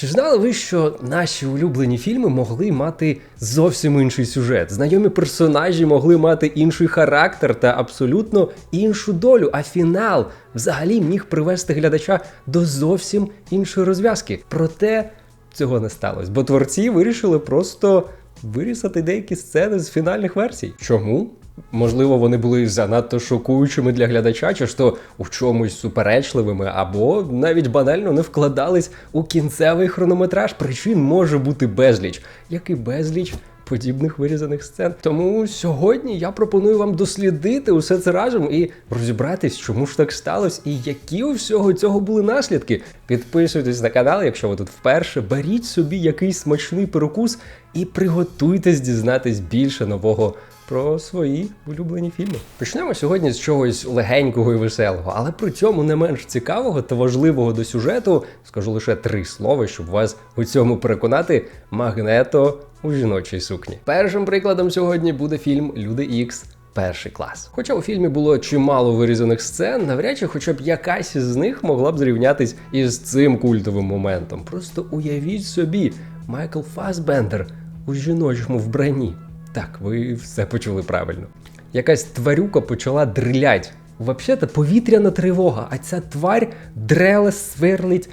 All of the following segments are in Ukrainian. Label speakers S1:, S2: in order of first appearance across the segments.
S1: Чи знали ви, що наші улюблені фільми могли мати зовсім інший сюжет? Знайомі персонажі могли мати інший характер та абсолютно іншу долю, а фінал взагалі міг привести глядача до зовсім іншої розв'язки. Проте цього не сталося, бо творці вирішили просто вирізати деякі сцени з фінальних версій. Чому? Можливо, вони були занадто шокуючими для глядача, чи то у чомусь суперечливими, або навіть банально не вкладались у кінцевий хронометраж. Причин може бути безліч, як і безліч. Подібних вирізаних сцен. Тому сьогодні я пропоную вам дослідити усе це разом і розібратись, чому ж так сталося, і які у всього цього були наслідки. Підписуйтесь на канал, якщо ви тут вперше. Беріть собі якийсь смачний перекус і приготуйтесь дізнатись більше нового про свої улюблені фільми. Почнемо сьогодні з чогось легенького і веселого, але при цьому не менш цікавого та важливого до сюжету. Скажу лише три слова, щоб вас у цьому переконати. Магнето у жіночій сукні. Першим прикладом сьогодні буде фільм Люди Ікс. Перший клас. Хоча у фільмі було чимало вирізаних сцен, навряд чи хоча б якась із них могла б зрівнятись із цим культовим моментом. Просто уявіть собі, Майкл Фасбендер у жіночому вбранні. Так, ви все почули правильно. Якась тварюка почала дрилять. Взагалі-то повітряна тривога, а ця тварь дреле сверлить.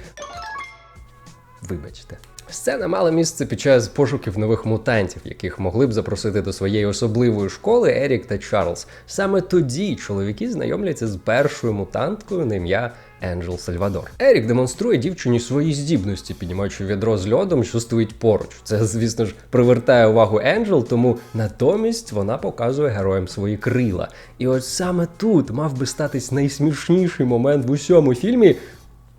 S1: Вибачте. Сцена мала місце під час пошуків нових мутантів, яких могли б запросити до своєї особливої школи Ерік та Чарльз. Саме тоді чоловіки знайомляться з першою мутанткою на ім'я Енджел Сальвадор. Ерік демонструє дівчині свої здібності, піднімаючи відро з льодом, що стоїть поруч. Це, звісно ж, привертає увагу Енджел, тому натомість вона показує героям свої крила. І от саме тут мав би статись найсмішніший момент в усьому фільмі.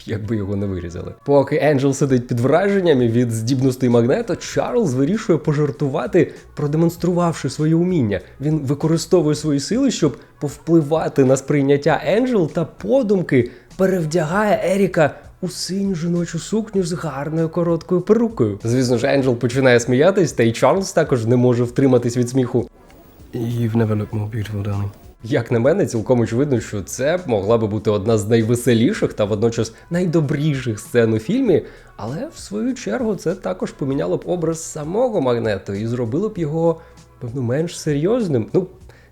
S1: Якби його не вирізали. Поки Енджел сидить під враженнями від здібностей магнето, Чарльз вирішує пожартувати, продемонструвавши своє уміння. Він використовує свої сили, щоб повпливати на сприйняття Енджел та подумки перевдягає Еріка у синю жіночу сукню з гарною короткою перукою. Звісно ж, Енджел починає сміятись, та й Чарльз також не може втриматись від сміху.
S2: You've never looked more beautiful, darling.
S1: Як на мене, цілком очевидно, що це могла би бути одна з найвеселіших та водночас найдобріших сцен у фільмі, але в свою чергу це також поміняло б образ самого магнету і зробило б його певно менш серйозним. Ну,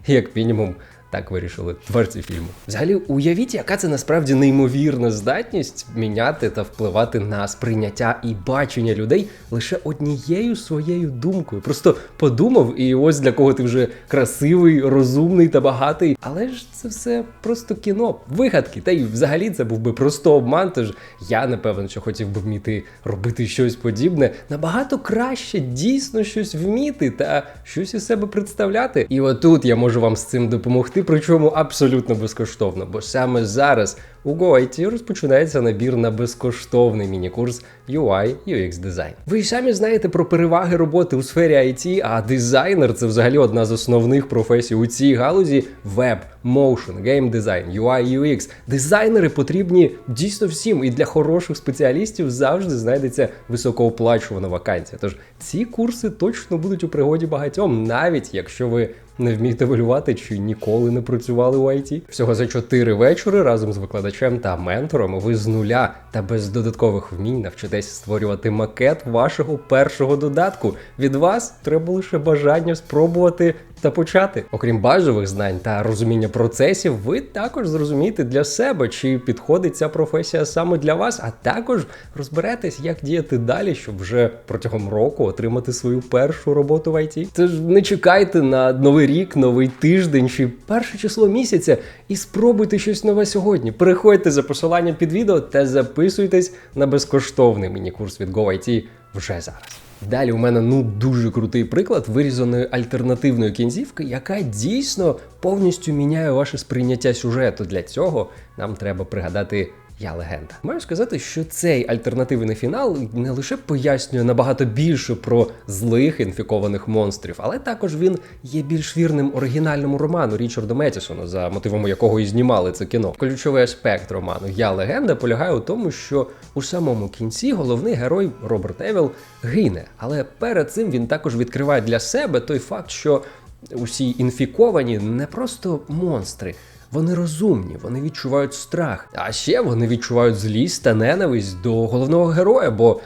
S1: як мінімум. Так вирішили творці фільму. Взагалі, уявіть, яка це насправді неймовірна здатність міняти та впливати на сприйняття і бачення людей лише однією своєю думкою. Просто подумав, і ось для кого ти вже красивий, розумний та багатий. Але ж це все просто кіно, вигадки. Та й взагалі це був би просто обман. Тож я не певен, що хотів би вміти робити щось подібне. Набагато краще дійсно щось вміти та щось із себе представляти. І отут я можу вам з цим допомогти причому абсолютно безкоштовно, бо саме зараз у GoIT розпочинається набір на безкоштовний міні-курс UI UX Design. Ви ж самі знаєте про переваги роботи у сфері IT, а дизайнер це взагалі одна з основних професій у цій галузі веб, motion, game design, UI UX. Дизайнери потрібні дійсно всім, і для хороших спеціалістів завжди знайдеться високооплачувана вакансія. Тож ці курси точно будуть у пригоді багатьом, навіть якщо ви не вмієте малювати чи ніколи не працювали у IT. Всього за 4 вечори разом з викладачем та ментором ви з нуля та без додаткових вмінь навчитесь створювати макет вашого першого додатку. Від вас треба лише бажання спробувати та почати. Окрім базових знань та розуміння процесів, ви також зрозумієте для себе, чи підходить ця професія саме для вас, а також розберетесь, як діяти далі, щоб вже протягом року отримати свою першу роботу в IT. Тож не чекайте на новий рік, новий тиждень чи перше число місяця і спробуйте щось нове сьогодні. Переходьте за посиланням під відео та записуйтесь на безкоштовний міні-курс від GoIT вже зараз. Далі у мене ну дуже крутий приклад вирізаної альтернативної кінцівки, яка дійсно повністю міняє ваше сприйняття сюжету. Для цього нам треба пригадати. Я легенда. Маю сказати, що цей альтернативний фінал не лише пояснює набагато більше про злих інфікованих монстрів, але також він є більш вірним оригінальному роману Річарда Метісона, за мотивом якого і знімали це кіно. Ключовий аспект роману Я легенда полягає у тому, що у самому кінці головний герой Роберт Евіл гине, але перед цим він також відкриває для себе той факт, що усі інфіковані не просто монстри. Вони розумні, вони відчувають страх. А ще вони відчувають злість та ненависть до головного героя, бо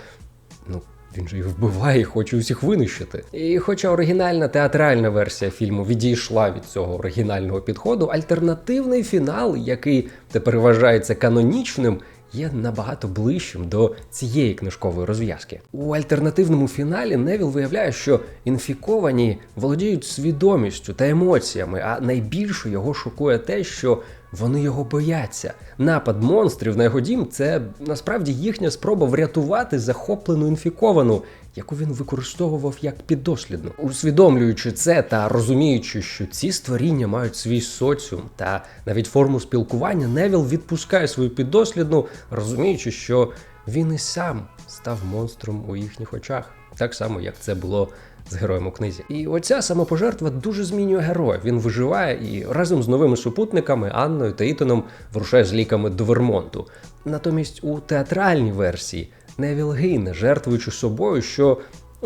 S1: ну Він же їх вбиває і хоче усіх винищити. І хоча оригінальна театральна версія фільму відійшла від цього оригінального підходу, альтернативний фінал, який тепер вважається канонічним, є набагато ближчим до цієї книжкової розв'язки. У альтернативному фіналі Невіл виявляє, що інфіковані володіють свідомістю та емоціями, а найбільше його шокує те, що вони його бояться. Напад монстрів на його дім це насправді їхня спроба врятувати захоплену інфіковану, яку він використовував як піддослідну. Усвідомлюючи це та розуміючи, що ці створіння мають свій соціум та навіть форму спілкування, Невіл відпускає свою піддослідну, розуміючи, що він і сам став монстром у їхніх очах, так само як це було з героєм у книзі. І оця самопожертва дуже змінює героя. Він виживає і разом з новими супутниками Анною та Ітоном вирушає з ліками до Вермонту. Натомість у театральній версії Невіл гине, жертвуючи собою, що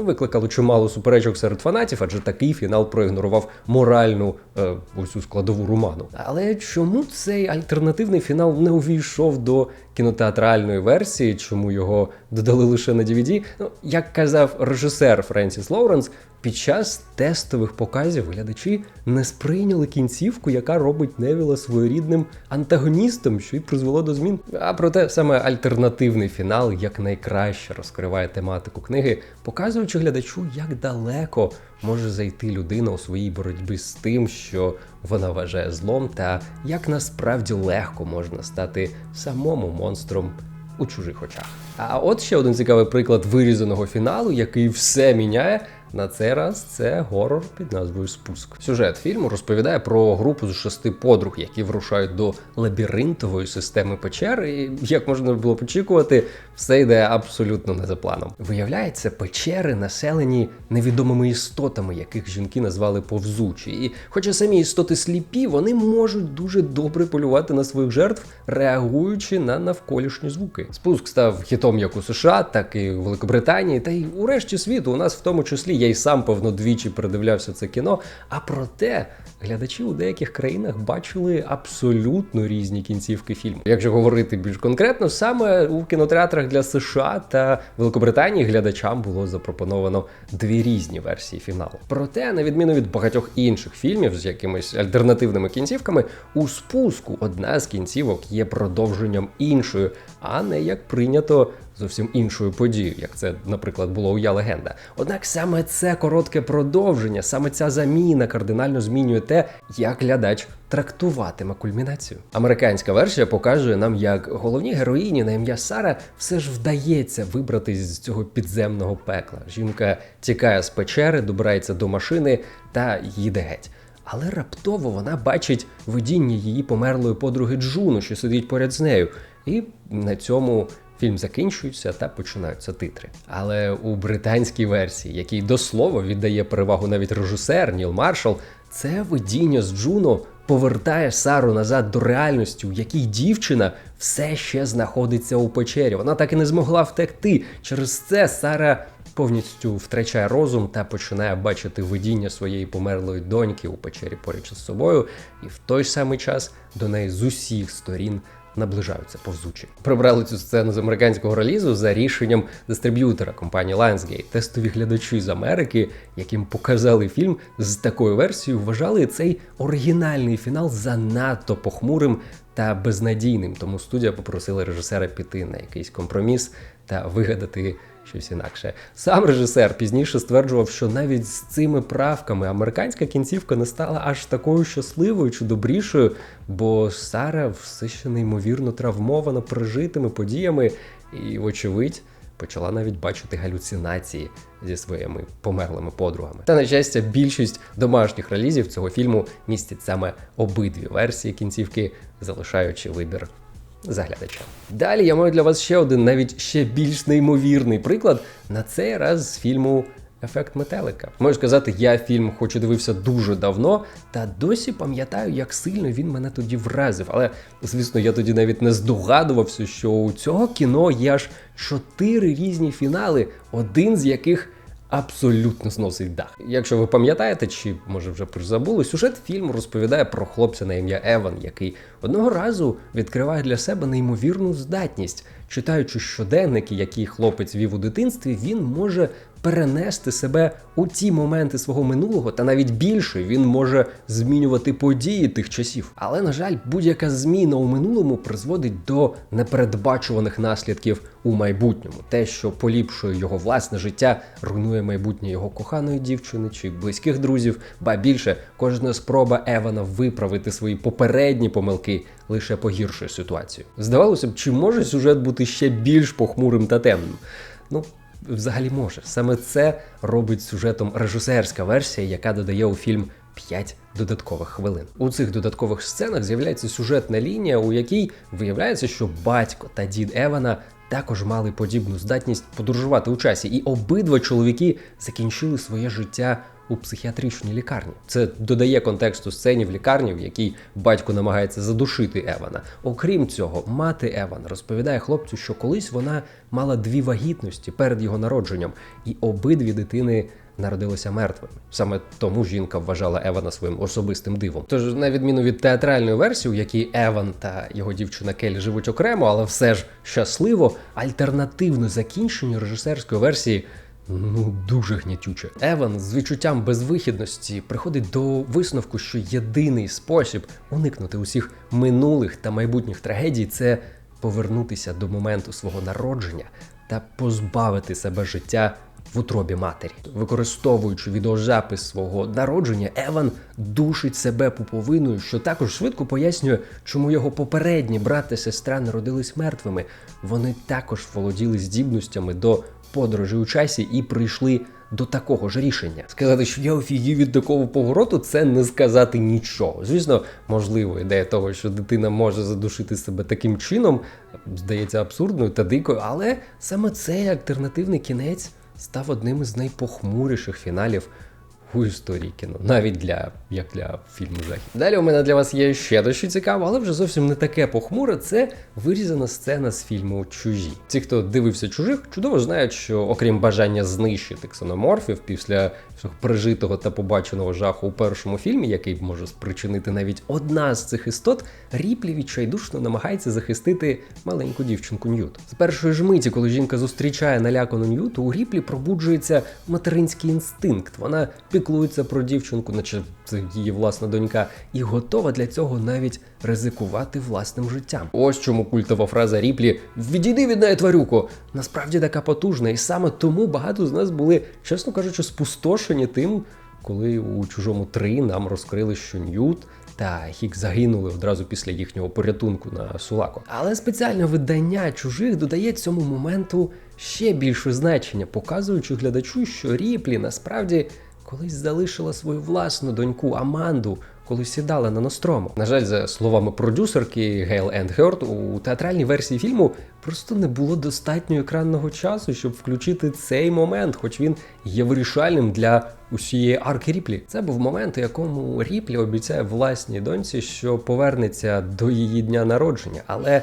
S1: викликало чимало суперечок серед фанатів, адже такий фінал проігнорував моральну е, усю складову роману. Але чому цей альтернативний фінал не увійшов до кінотеатральної версії? Чому його додали лише на DVD? Ну, як казав режисер Френсіс Лоуренс, під час тестових показів глядачі не сприйняли кінцівку, яка робить Невіла своєрідним антагоністом, що й призвело до змін. А проте саме альтернативний фінал якнайкраще розкриває тематику книги, показуючи глядачу, як далеко може зайти людина у своїй боротьбі з тим, що вона вважає злом, та як насправді легко можна стати самому монстром у чужих очах. А от ще один цікавий приклад вирізаного фіналу, який все міняє. На цей раз це горор під назвою Спуск. Сюжет фільму розповідає про групу з шести подруг, які вирушають до лабіринтової системи печер. І як можна було очікувати, все йде абсолютно не за планом. Виявляється, печери населені невідомими істотами, яких жінки назвали повзучі. І хоча самі істоти сліпі, вони можуть дуже добре полювати на своїх жертв, реагуючи на навколишні звуки. Спуск став хітом як у США, так і у Великобританії, та й у решті світу. У нас в тому числі я й сам певно двічі передивлявся це кіно. А проте глядачі у деяких країнах бачили абсолютно різні кінцівки фільму. Якщо говорити більш конкретно, саме у кінотеатрах для США та Великобританії глядачам було запропоновано дві різні версії фіналу. Проте, на відміну від багатьох інших фільмів з якимись альтернативними кінцівками, у спуску одна з кінцівок є продовженням іншої, а не як прийнято зовсім іншою подією, як це, наприклад, було у Я легенда. Однак саме це коротке продовження, саме ця заміна кардинально змінює те, як глядач трактуватиме кульмінацію. Американська версія показує нам, як головній героїні на ім'я Сара все ж вдається вибратись з цього підземного пекла. Жінка тікає з печери, добирається до машини та їде геть. Але раптово вона бачить видіння її померлої подруги Джуну, що сидить поряд з нею, і на цьому фільм закінчується та починаються титри. Але у британській версії, якій до слова віддає перевагу навіть режисер Ніл Маршал, це видіння з Джуно повертає Сару назад до реальності, у якій дівчина все ще знаходиться у печері. Вона так і не змогла втекти. Через це Сара повністю втрачає розум та починає бачити видіння своєї померлої доньки у печері поряд із собою, і в той самий час до неї з усіх сторін наближаються повзучі. Прибрали цю сцену з американського релізу за рішенням дистриб'ютора компанії Lionsgate. Тестові глядачі з Америки, яким показали фільм з такою версією, вважали цей оригінальний фінал занадто похмурим та безнадійним. Тому студія попросила режисера піти на якийсь компроміс та вигадати щось інакше. Сам режисер пізніше стверджував, що навіть з цими правками американська кінцівка не стала аж такою щасливою чи добрішою, бо Сара все ще неймовірно травмована пережитими подіями і, вочевидь, почала навіть бачити галюцинації зі своїми померлими подругами. Та на щастя, більшість домашніх релізів цього фільму містять саме обидві версії кінцівки, залишаючи вибір за глядачем. Далі я маю для вас ще один, навіть ще більш неймовірний приклад. На цей раз з фільму Ефект метелика. Можу сказати, я фільм хоч і дивився дуже давно, та досі пам'ятаю, як сильно він мене тоді вразив. Але, звісно, я тоді навіть не здогадувався, що у цього кіно є аж чотири різні фінали, один з яких абсолютно зносить дах. Якщо ви пам'ятаєте, чи може вже призабули, сюжет фільму розповідає про хлопця на ім'я Еван, який одного разу відкриває для себе неймовірну здатність. Читаючи щоденники, які хлопець вів у дитинстві, він може перенести себе у ті моменти свого минулого, та навіть більше він може змінювати події тих часів. Але на жаль, будь-яка зміна у минулому призводить до непередбачуваних наслідків у майбутньому. Те, що поліпшує його власне життя, руйнує майбутнє його коханої дівчини чи близьких друзів. Ба більше кожна спроба Евана виправити свої попередні помилки лише погіршує ситуацію. Здавалося б, чи може сюжет бути ще більш похмурим та темним? Ну. Взагалі може. Саме це робить сюжетом режисерська версія, яка додає у фільм 5 додаткових хвилин. У цих додаткових сценах з'являється сюжетна лінія, у якій виявляється, що батько та дід Евана також мали подібну здатність подорожувати у часі, і обидва чоловіки закінчили своє життя у психіатричній лікарні. Це додає контексту сцені в лікарні, в якій батько намагається задушити Евана. Окрім цього, мати Еван розповідає хлопцю, що колись вона мала дві вагітності перед його народженням, і обидві дитини. Народилися мертвими. Саме тому жінка вважала Евана своїм особистим дивом. Тож, на відміну від театральної версії, у якій Еван та його дівчина Келі живуть окремо, але все ж щасливо, альтернативне закінчення режисерської версії Ну, дуже гнітюче. Еван з відчуттям безвихідності приходить до висновку, що єдиний спосіб уникнути усіх минулих та майбутніх трагедій це повернутися до моменту свого народження та позбавити себе життя в утробі матері. Використовуючи відеозапис свого народження, Еван душить себе пуповиною, що також швидко пояснює, чому його попередні брат та сестра народились мертвими. Вони також володіли здібностями до подорожі у часі і прийшли до такого ж рішення. Сказати, що я офігів від такого повороту, це не сказати нічого. Звісно, можливо, ідея того, що дитина може задушити себе таким чином, здається абсурдною та дикою, але саме цей альтернативний кінець став одним із найпохмуріших фіналів у історії кіно, навіть для як для фільму Захід. Далі у мене для вас є ще дещо цікаво, але вже зовсім не таке похмуре. Це вирізана сцена з фільму Чужі. Ті, хто дивився чужих, чудово знають, що окрім бажання знищити ксеноморфів після всього пережитого та побаченого жаху у першому фільмі, який може спричинити навіть одна з цих істот, Ріплі відчайдушно намагається захистити маленьку дівчинку Ньют. З першої ж миті, коли жінка зустрічає налякану Ньют, у Ріплі пробуджується материнський інстинкт. Вона піклується про дівчинку, наче це її власна донька, і готова для цього навіть ризикувати власним життям. Ось чому культова фраза Ріплі Відійди від неї, тварюко! Насправді така потужна, і саме тому багато з нас були, чесно кажучи, спустошені тим, коли у чужому 3 нам розкрили, що Ньют та Хік загинули одразу після їхнього порятунку на Сулако. Але спеціальне видання чужих додає цьому моменту ще більше значення, показуючи глядачу, що Ріплі насправді колись залишила свою власну доньку Аманду. Коли сідала на Нострому. На жаль, за словами продюсерки Гейл Енд Херт, у театральній версії фільму просто не було достатньо екранного часу, щоб включити цей момент, хоч він є вирішальним для усієї арки Ріплі. Це був момент, у якому Ріплі обіцяє власній доньці, що повернеться до її дня народження, але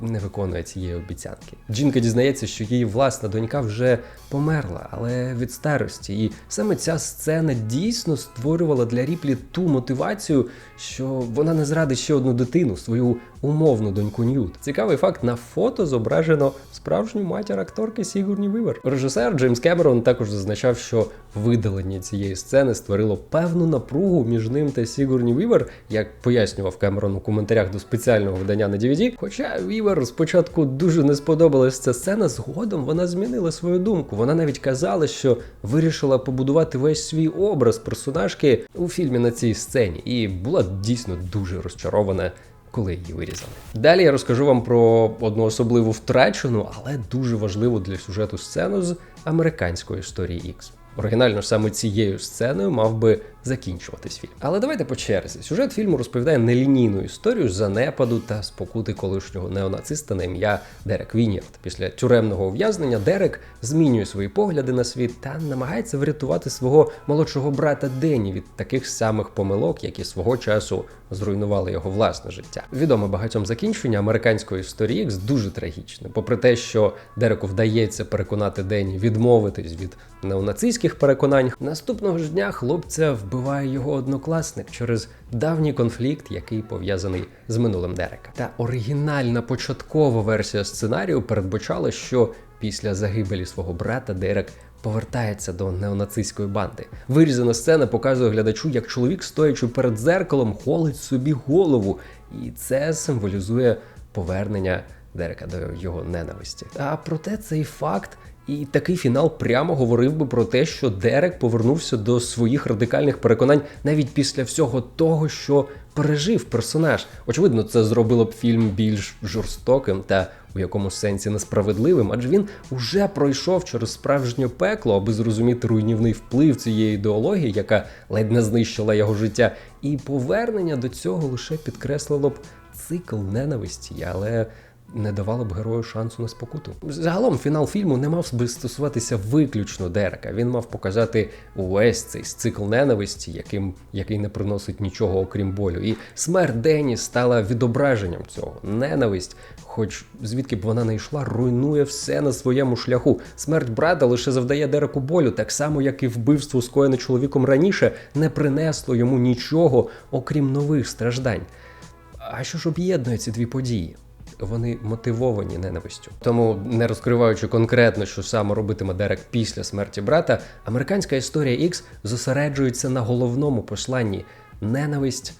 S1: не виконує цієї обіцянки. Жінка дізнається, що її власна донька вже померла, але від старості. І саме ця сцена дійсно створювала для Ріплі ту мотивацію, що вона не зрадить ще одну дитину, свою умовну доньку Ньют. Цікавий факт: на фото зображено справжню матір акторки Сігурні Вивер. Режисер Джеймс Кемерон також зазначав, що видалення цієї сцени створило певну напругу між ним та Сігурні Вівер, як пояснював Кемерон у коментарях до спеціального видання на DVD. Хоча Вівер спочатку дуже не сподобалась ця сцена, згодом вона змінила свою думку. Вона навіть казала, що вирішила побудувати весь свій образ персонажки у фільмі на цій сцені, і була дійсно дуже розчарована. Коли її вирізали. Далі я розкажу вам про одну особливу втрачену, але дуже важливу для сюжету сцену з американської історії X. Оригінально саме цією сценою мав би закінчуватись фільм. Але давайте по черзі. Сюжет фільму розповідає нелінійну історію занепаду та спокути колишнього неонациста на ім'я Дерек Вінєрд. Після тюремного ув'язнення Дерек змінює свої погляди на світ та намагається врятувати свого молодшого брата Дені від таких самих помилок, які свого часу зруйнували його власне життя. Відоме багатьом закінчення американської історії X дуже трагічне. Попри те, що Дереку вдається переконати Дені відмовитись від неонацистських переконань, наступного ж дня хлопця вбиває його однокласник через давній конфлікт, який пов'язаний з минулим Дерека. Та оригінальна початкова версія сценарію передбачала, що після загибелі свого брата Дерек повертається до неонацистської банди. Вирізана сцена показує глядачу, як чоловік, стоячи перед зеркалом, холить собі голову, і це символізує повернення Дерека до його ненависті. А проте цей факт. І такий фінал прямо говорив би про те, що Дерек повернувся до своїх радикальних переконань навіть після всього того, що пережив персонаж. Очевидно, це зробило б фільм більш жорстоким та у якомусь сенсі несправедливим, адже він уже пройшов через справжнє пекло, аби зрозуміти руйнівний вплив цієї ідеології, яка ледь не знищила його життя. І повернення до цього лише підкреслило б цикл ненависті, але не давало б герою шансу на спокуту. Загалом фінал фільму не мав би стосуватися виключно Дерека. Він мав показати увесь цей цикл ненависті, яким, який не приносить нічого окрім болю. І смерть Дені стала відображенням цього. Ненависть, хоч звідки б вона не йшла, руйнує все на своєму шляху. Смерть брата лише завдає Дереку болю, так само як і вбивство скоєне чоловіком раніше, не принесло йому нічого, окрім нових страждань. А що ж об'єднує ці дві події? Вони мотивовані ненавистю. Тому, не розкриваючи конкретно, що саме робитиме Дерек після смерті брата, американська історія X зосереджується на головному посланні ненависть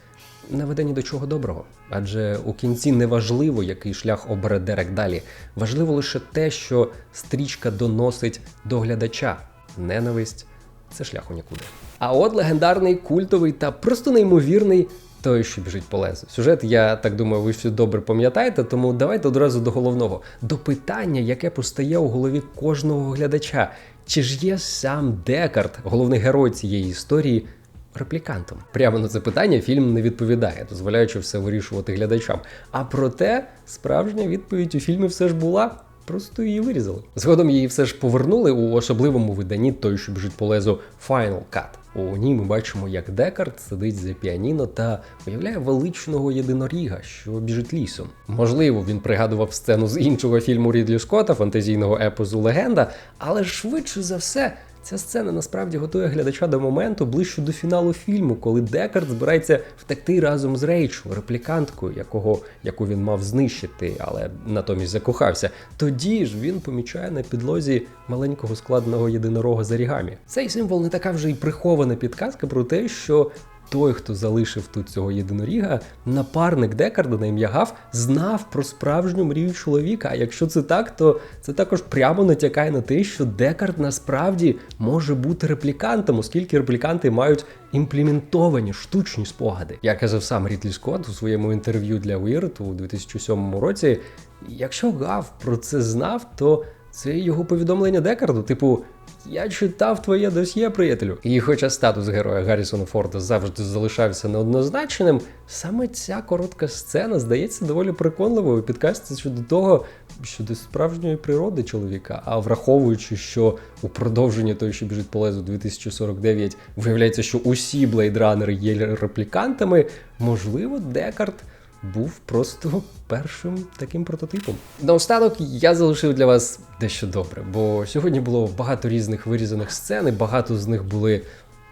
S1: не веде ні до чого доброго. Адже у кінці не важливо, який шлях обере Дерек далі. Важливо лише те, що стрічка доносить до глядача. Ненависть це шлях у нікуди. А от легендарний, культовий та просто неймовірний той, що біжить по лезу. Сюжет, я так думаю, ви всі добре пам'ятаєте, тому давайте одразу до головного. До питання, яке постає у голові кожного глядача. Чи ж є сам Декарт, головний герой цієї історії, реплікантом? Прямо на це питання фільм не відповідає, дозволяючи все вирішувати глядачам. А проте справжня відповідь у фільмі все ж була. Просто її вирізали. Згодом її все ж повернули у особливому виданні той, що біжить по лезу Final Cut. У ній ми бачимо, як Декарт сидить за піаніно та уявляє величного єдиноріга, що біжить лісом. Можливо, він пригадував сцену з іншого фільму Рідлі Скотта, фантазійного епозу Легенда, але швидше за все. Ця сцена насправді готує глядача до моменту ближче до фіналу фільму, коли Декард збирається втекти разом з Рейчел, репліканткою, якого яку він мав знищити, але натомість закохався. Тоді ж він помічає на підлозі маленького складного єдинорога за рігамі. Цей символ не така вже й прихована підказка про те, що той, хто залишив тут цього єдиноріга, напарник Декарда на ім'я Гав, знав про справжню мрію чоловіка. А якщо це так, то це також прямо натякає на те, що Декард насправді може бути реплікантом, оскільки репліканти мають імплементовані штучні спогади. Як казав сам Рітлі Скотт у своєму інтерв'ю для Weird у 2007 році. Якщо Гав про це знав, то це його повідомлення Декарду, типу. Я читав твоє досьє, приятелю. І хоча статус героя Гаррісона Форда завжди залишався неоднозначним, саме ця коротка сцена здається доволі переконливою. Підкасться щодо того, щодо справжньої природи чоловіка. А враховуючи, що у продовженні той, що біжить по лезу 2049, виявляється, що усі блейдранери є реплікантами, можливо, Декарт був просто першим таким прототипом. Наостанок я залишив для вас дещо добре, бо сьогодні було багато різних вирізаних сцен, і багато з них були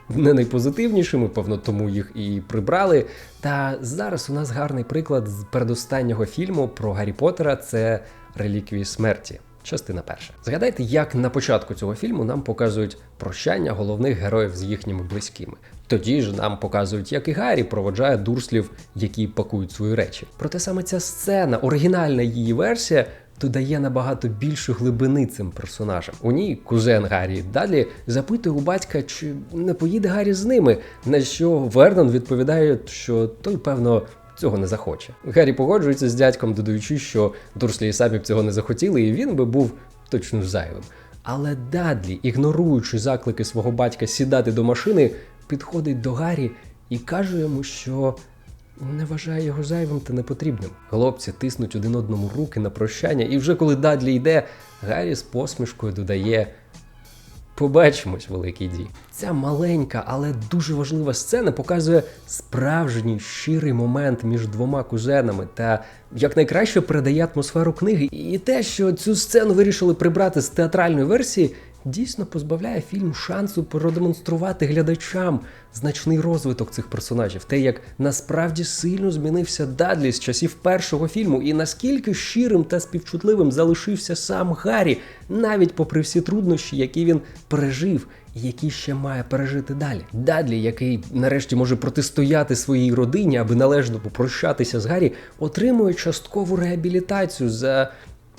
S1: не найпозитивнішими, певно, тому їх і прибрали. Та зараз у нас гарний приклад з передостаннього фільму про Гаррі Поттера – це реліквії смерті. Частина перша. Згадайте, як на початку цього фільму нам показують прощання головних героїв з їхніми близькими. Тоді ж нам показують, як і Гаррі проводжає дурслів, які пакують свої речі. Проте саме ця сцена, оригінальна її версія, додає набагато більше глибини цим персонажам. У ній кузен Гаррі Дадлі запитує у батька, чи не поїде Гаррі з ними. На що Вернон відповідає, що той, певно. Цього не захоче. Гаррі погоджується з дядьком, додаючи, що Дурслі і самі б цього не захотіли, і він би був точно зайвим. Але Дадлі, ігноруючи заклики свого батька сідати до машини, підходить до Гаррі і каже йому, що не вважає його зайвим та непотрібним. Хлопці тиснуть один одному руки на прощання, і вже коли Дадлі йде, Гаррі з посмішкою додає. Побачимось, великий дій. Ця маленька, але дуже важлива сцена показує справжній щирий момент між двома кузенами та якнайкраще передає атмосферу книги. І те, що цю сцену вирішили прибрати з театральної версії, дійсно позбавляє фільм шансу продемонструвати глядачам значний розвиток цих персонажів, те, як насправді сильно змінився Дадлі з часів першого фільму, і наскільки щирим та співчутливим залишився сам Гаррі, навіть попри всі труднощі, які він пережив. Які ще має пережити далі. Дадлі, який нарешті може протистояти своїй родині, аби належно попрощатися з Гаррі, отримує часткову реабілітацію за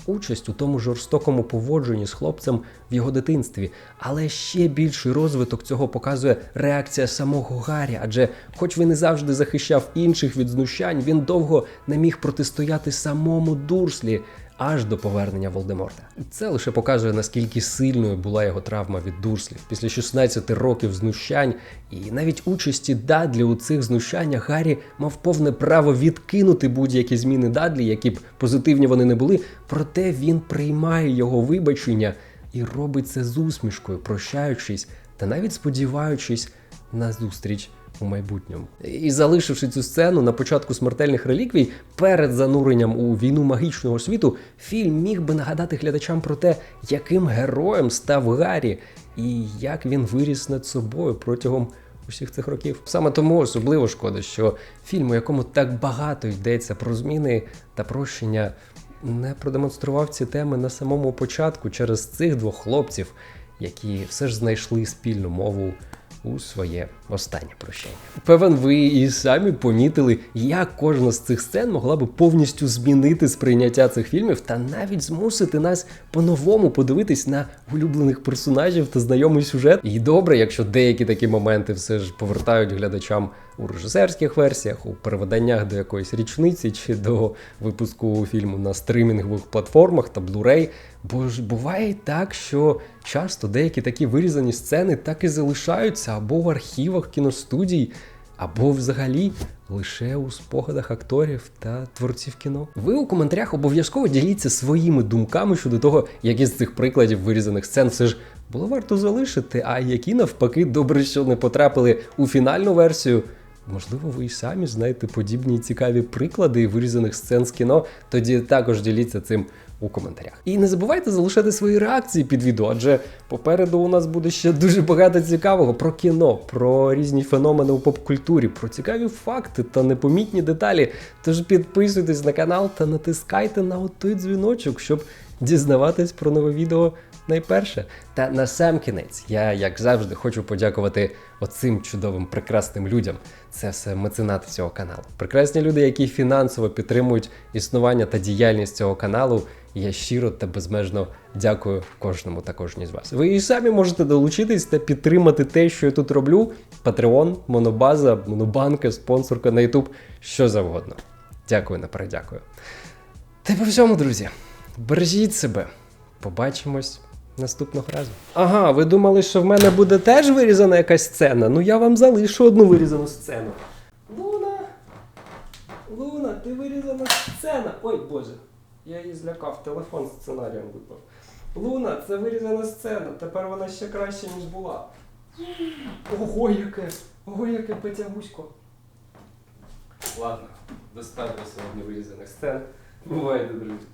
S1: участь у тому жорстокому поводженні з хлопцем в його дитинстві. Але ще більший розвиток цього показує реакція самого Гаррі, адже, хоч він і завжди захищав інших від знущань, він довго не міг протистояти самому Дурслі. Аж до повернення Волдеморта. Це лише показує, наскільки сильною була його травма від Дурслі. Після 16 років знущань і навіть участі Дадлі у цих знущаннях Гаррі мав повне право відкинути будь-які зміни Дадлі, які б позитивні вони не були. Проте він приймає його вибачення і робить це з усмішкою, прощаючись та навіть сподіваючись на зустріч у майбутньому. І залишивши цю сцену на початку смертельних реліквій, перед зануренням у війну магічного світу, фільм міг би нагадати глядачам про те, яким героєм став Гаррі, і як він виріс над собою протягом усіх цих років. Саме тому особливо шкода, що фільм, у якому так багато йдеться про зміни та прощення, не продемонстрував ці теми на самому початку через цих двох хлопців, які все ж знайшли спільну мову у своє останнє прощання. Певен, ви і самі помітили, як кожна з цих сцен могла би повністю змінити сприйняття цих фільмів та навіть змусити нас по-новому подивитись на улюблених персонажів та знайомий сюжет. І добре, якщо деякі такі моменти все ж повертають глядачам у режисерських версіях, у переведеннях до якоїсь річниці чи до випуску фільму на стримінгових платформах та Blu-ray. Бо ж буває так, що часто деякі такі вирізані сцени так і залишаються або в архівах кіностудій, або взагалі лише у спогадах акторів та творців кіно. Ви у коментарях обов'язково діліться своїми думками щодо того, які з цих прикладів вирізаних сцен все ж було варто залишити, а які навпаки добре, що не потрапили у фінальну версію. Можливо, ви і самі знаєте подібні цікаві приклади вирізаних сцен з кіно. Тоді також діліться цим у коментарях. І не забувайте залишати свої реакції під відео, адже попереду у нас буде ще дуже багато цікавого про кіно, про різні феномени у поп-культурі, про цікаві факти та непомітні деталі. Тож підписуйтесь на канал та натискайте на отой дзвіночок, щоб дізнаватись про нове відео найперше. Та на сам кінець я, як завжди, хочу подякувати оцим чудовим прекрасним людям. Це все меценати цього каналу. Прекрасні люди, які фінансово підтримують існування та діяльність цього каналу. Я щиро та безмежно дякую кожному та кожній з вас. Ви і самі можете долучитись та підтримати те, що я тут роблю. Patreon, Монобаза, Монобанка, спонсорка на YouTube, що завгодно. Дякую наперед, дякую. Та й по всьому, друзі. Бережіть себе. Побачимось наступного разу. Ага, ви думали, що в мене буде теж вирізана якась сцена? Ну я вам залишу одну вирізану сцену. Луна! Луна, ти вирізана сцена. Ой, боже. Я її злякав, телефон сценарієм випав. Луна, це вирізана сцена. Тепер вона ще краще, ніж була. Ого, яке! Ого, яке потягусько. Ладно, достатньо сьогодні вирізаних сцен. Бувайте, друзі.